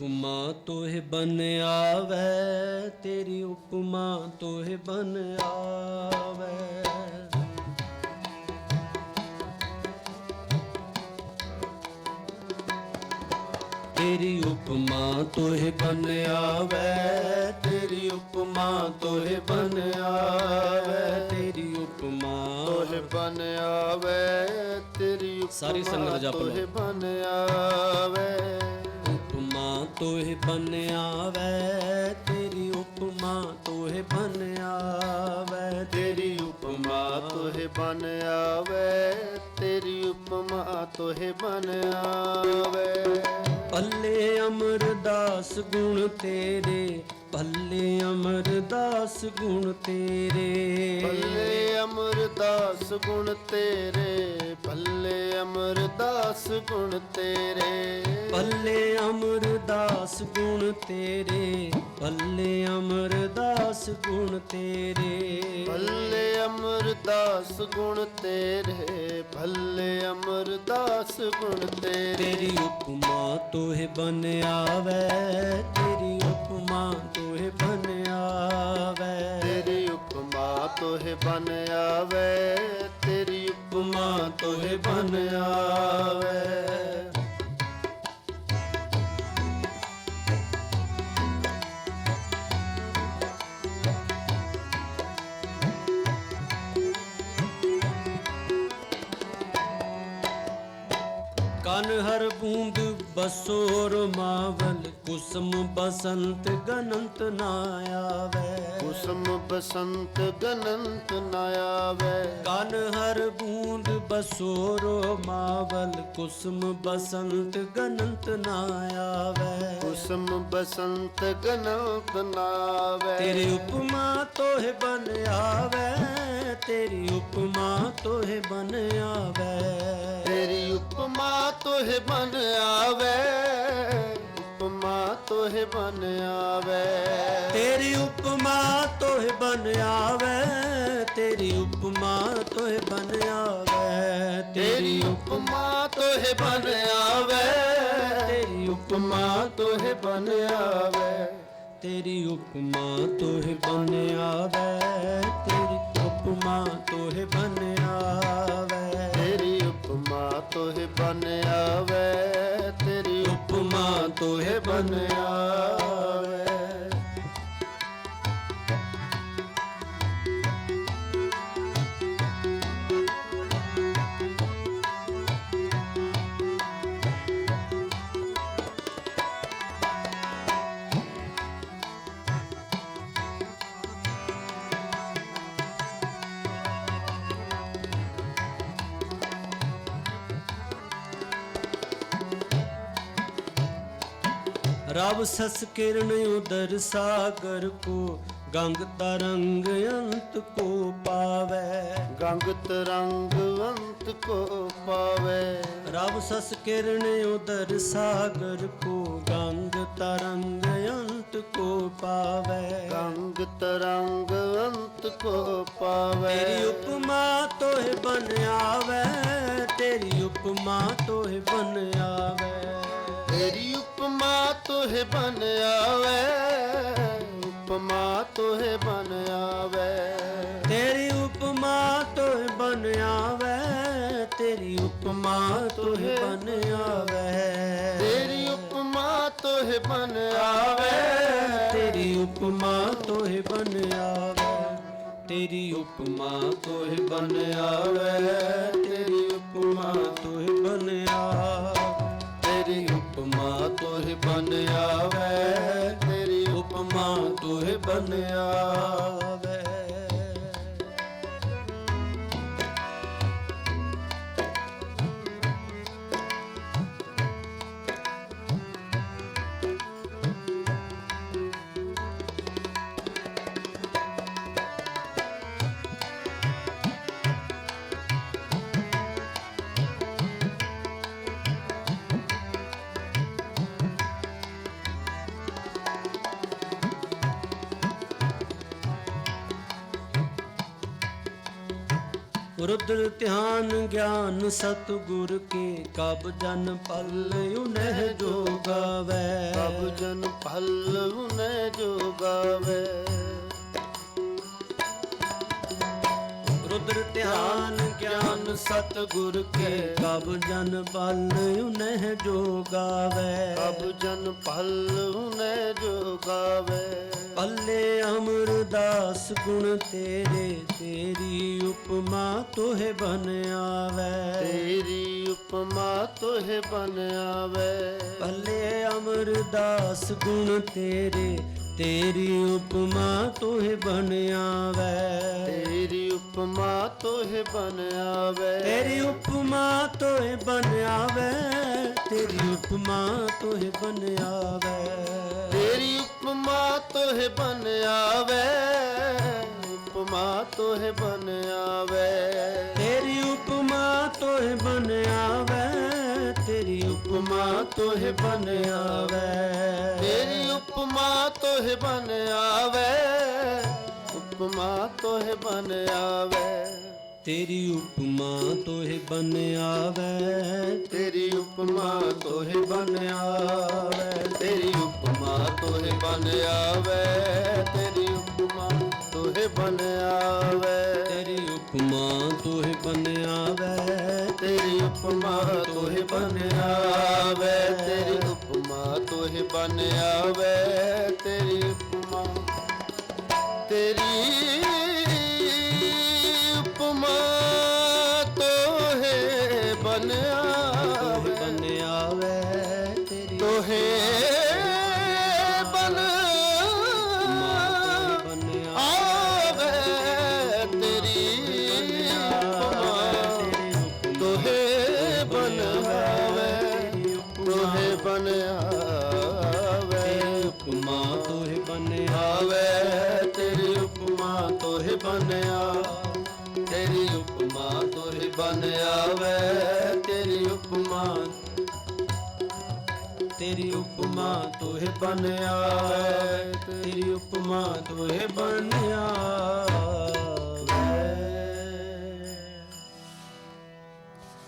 ਉਪਮਾ ਤੋਹਿ ਬਨ ਆਵੈ ਤੇਰੀ ਉਪਮਾ ਤੋਹਿ ਬਨ ਆਵੈ ਤੇਰੀ ਉਪਮਾ ਤੋਹਿ ਬਨ ਆਵੈ ਤੇਰੀ ਉਪਮਾ ਤੋਹਿ ਬਨ ਆਵੈ ਤੇਰੀ ਉਪਮਾ ਤੋਹਿ ਬਨ ਆਵੇ ਤੇਰੀ ਸਾਰੀ ਸੰਗਤ ਜਪ ਲਓ। ਤੋਹਿ ਬਨ ਆਵੇ ਤੋਹਿ ਬਨ ਆਵੈ ਤੇਰੀ ਉਪਮਾ ਤੋਹਿ ਬਨ ਆਵੈ। ਤੇਰੀ ਉਪਮਾ ਤੋਹਿ ਬਨ ਆਵੇ ਤੇਰੀ ਉਪਮਾ ਤੋਹਿ ਬਨ ਆਵੇ। ਪੱਲੇ ਅਮਰਦਾਸ ਗੁਣ ਤੇਰੇ ਪੱਲੇ ਅਮਰਦਾਸ ਗੁਣ ਤੇਰੇ। ਭੱਲੇ ਅਮਰਦਾਸ ਗੁਣ ਤੇਰੇ ਭੱਲੇ ਅਮਰਦਾਸ ਗੁਣ ਤੇਰੇ। ਪੱਲੇ ਅਮਰਦਾਸ ਗੁਣ ਤੇਰੇ। ਪੱਲੇ ਅਮਰਦਾਸ ਗੁਣ ਤੇਰੇ। ਭੱਲੇ ਅਮਰਦਾਸ ਗੁਣ ਤੇਰੇ। ਭੱਲੇ ਅਮਰਦਾਸ ਗੁਣ ਤੇਰੇ। ਤੇਰੀ ਉਪਮਾ ਤੋਹਿ ਬਨ ਆਵੈ। ਤੇਰੀ ਉਪਮਾ ਤੋਹਿ ਬਨ ਆਵੈ। ਤੇਰੀ ਉਪਮਾ ਤੋਹਿ ਬਨ ਆਵੇ। ਤੋਹਿ ਬਨ ਆਵੇ। ਕਨ ਹਰ ਬੂੰਦ ਬਸੋਰ ਮਾਵਲ ਕੁਸਮ ਬਸੰਤ ਗਨੰਤ ਨਾ ਆਵੈ। ਕੁਸਮ ਬਸੰਤ ਗਨੰਤ ਨ ਆਵੇ। ਕਨ ਹਰ ਬੂੰਦ ਬਸੋਰ ਮਾਵਲ ਕੁਸਮ ਬਸੰਤ ਗਨੰਤ ਨਾ ਆਵੈ। ਕੁਸਮ ਬਸੰਤ ਗਨੰਤ ਨ ਆਵੇ। ਤੇਰੀ ਉਪਮਾ ਤੋਹਿ ਬਨ ਆਵੈ। ਤੇਰੀ ਉਪਮਾ ਤੋਹਿ ਬਨ ਆਵੈ। ਤੇਰੀ ਉਪਮਾ ਤੋਹਿ ਬਨ ਆਵੇ। ਉਪਮਾ ਤੋਹਿ ਬਨ ਆਵੇ। ਤੇਰੀ ਉਪਮਾ ਤੋਹਿ ਬਨ ਆਵੈ। ਤੇਰੀ ਉਪਮਾ ਤੋਹਿ ਬਨ ਆਵੈ। ਤੇਰੀ ਉਪਮਾ ਤੋਹਿ ਬਨ ਆਵੇ। ਤੇਰੀ ਉਪਮਾ ਤੋਹਿ ਬਨ ਆਵੇ। ਤੇਰੀ ਉਪਮਾ ਤੋਹਿ ਬਨ ਆਵੈ ਤੇਰੀ ਉਪਮਾ ਤੋਹਿ ਬਨ ਆਵੈ ਤੇਰੀ ਉਪਮਾ ਤੋਹਿ ਬਨ ਆਵੇ ਤੇਰੀ ਉਪਮਾ ਤੋਹਿ ਬਨ ਆਵੇ ਰਬ ਸਸ ਕਿਰਨ ਉਦਰ ਸਾਗਰ ਕੋ ਗੰਗ ਤਰੰਗ ਅੰਤ ਕੋ ਪਾਵੈ। ਗੰਗ ਤਰੰਗ ਅੰਤ ਕੋ ਪਾਵੇ। ਰਬ ਸਸ ਕਿਰਨ ਉਦਰ ਸਾਗਰ ਕੋ ਗੰਗ ਤਰੰਗ ਅੰਤ ਕੋ ਪਾਵੈ। ਗੰਗ ਤਰੰਗ ਅੰਤ ਕੋ ਪਾਵੇ। ਤੇਰੀ ਉਪਮਾ ਤੋਹਿ ਬਨ ਆਵੈ ਤੇਰੀ ਉਪਮਾ ਤੋਹਿ ਬਨ ਆਵੈ ਬਨ ਆਵੇ ਉਪਮਾ ਤੋਹਿ ਬਨ ਆਵੇ। ਤੇਰੀ ਉਪਮਾ ਤੋਹਿ ਬਨ ਆਵੈ ਤੇਰੀ ਉਪਮਾ ਤੋਹਿ ਬਨ ਆਵੈ। ਤੇਰੀ ਉਪਮਾ ਤੋਹਿ ਬਨ ਆਵੇ। ਤੇਰੀ ਉਪਮਾ ਤੋਹਿ ਬਨ ਆਵੈ ਤੇਰੀ ਉਪਮਾ ਤੋਹਿ ਬਨ ਆਵੈ ਤੇਰੀ ਉਪਮਾ ਤੋਹਿ ਰੁਦਰ ਧਿਆਨ ਗਿਆਨ ਸਤ ਗੁਰ ਕੇ ਕਬ ਜਨ ਪਲ ਉਨਹਿ ਜੋਗਾਵੇ। ਕਬ ਜਨ ਪਲ ਉਨਹਿ ਜੋਗਾਵੇ। ਰੁਦਰ ਧਿਆਨ ਗਿਆਨ ਸਤ ਗੁਰ ਕੇ ਕਬ ਜਨ ਪਲ ਉਨਹਿ ਜੋਗਾਵੇ। ਕਬ ਜਨ ਪਲ ਉਨਹਿ ਜੋਗਾਵੇ। ਪੱਲੇ ਅਮਰਦਾਸ ਗੁਣ ਤੇਰੇ ਤੇਰੀ ਉਪਮਾ ਤੋਹਿ ਬਨ ਆਵੇ। ਤੇਰੀ ਉਪਮਾ ਤੋਹਿ ਬਨ ਆਵੇ। ਪੱਲੇ ਅਮਰਦਾਸ ਗੁਣ ਤੇਰੇ ਤੇਰੀ ਉਪਮਾ ਤੋਹਿ ਬਨ ਆਵੇ। ਉਪਮਾ ਤੋਹਿ ਬਨ ਆਵੇ ਤੇਰੀ ਉਪਮਾ ਤੋਹਿ ਬਨ ਆਵੇ ਤੇਰੀ ਉਪਮਾ ਤੋਹਿ ਬਨ ਆਵੇ ਤੇਰੀ ਉਪਮਾ ਤੋਹਿ ਬਨ ਆਵੇ ਉਪਮਾ ਤੋਹਿ ਬਨ ਆਵੇ ਤੇਰੀ ਉਪਮਾ ਤੋਹਿ ਬਨ ਆਵੇ ਤੇਰੀ ਉਪਮਾ ਤੋਹਿ ਬਨ ਆਵੇ ਤੇਰੀ ਉਪਮਾ ਤੋਹਿ ਬਨ ਆਵੇ ਉਪਮਾ ਤੋਹ ਬਨ ਆਵੇ ਤੇਰੀ ਉਪਮਾ ਤੋਹੇ ਬਨ ਆਵੇ ਤੇਰੀ ਉਪਮਾ ਤੋਹੇ ਬਨ ਆਵੇ ਤੇਰੀ ਉਪਮਾ ਤੋਹੇ ਬਨ ਆਵੇ ਤੇਰੀ ਉਪਮਾ ਤੋਹੇ ਬਨ ਆਵੇ ਤੇਰੀ ਉਪਮਾ ਤੋਹੇ ਬਨ ਆਵੇ ਤੇਰੀ ਉਪਮਾ ਤੋਹੇ ਬਨ ਆਵੇ ਤੇਰੀ ਉਪਮਾ ਤੋਹੇ ਬਨ ਆਵੇ ਤੇਰੀ ਉਪਮਾ ਬਨਾਵੇ ਉਪਮਾ ਤੋਹ ਬਨਾਵੇ ਤੇਰੀ ਉਪਮਾ ਤੋਹ ਬਨਿਆ ਤੇਰੀ ਉਪਮਾ ਤੋਹ ਬਨਾਵੇ ਤੇਰੀ ਉਪਮਾ ਤੇਰੀ ਉਪਮਾ ਤੋਹ ਬਨਾਵੇ ਤੇਰੀ ਉਪਮਾ ਤੋਹ ਬਨਿਆ